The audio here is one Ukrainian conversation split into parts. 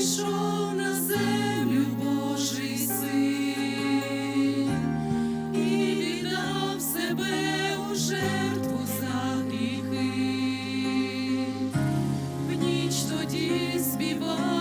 прийшов на землю Божий син і віддав себе у жертву за гріхи, в ніч тоді співав.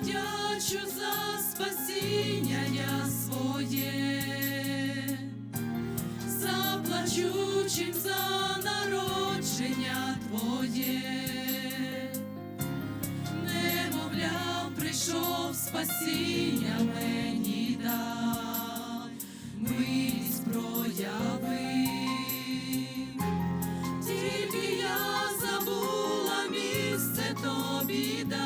Чи віддячу за спасіння я своє, заплачу чим за народження твоє, немовля прийшов спасіння мені дав, милість проявив. Тільки я забула місце тобі дать,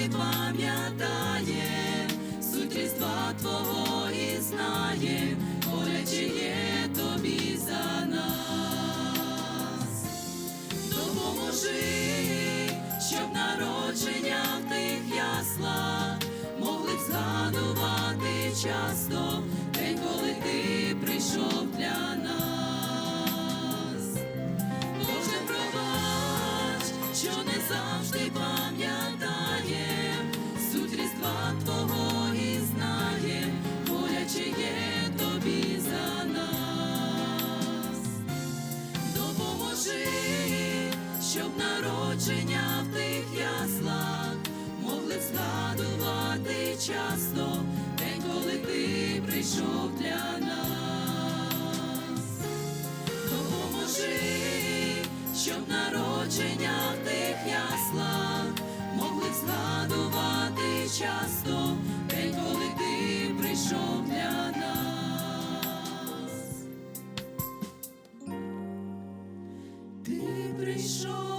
завжди пам'ятає суть різдва Твого і знає, боляче є тобі за нас. Допоможи, щоб народження в тих яслах могли б згадувати часто часто день, коли ти прийшов для нас. Допоможи, щоб народження в тих яслах могли згадувати часто день, коли ти прийшов для нас. Ти прийшов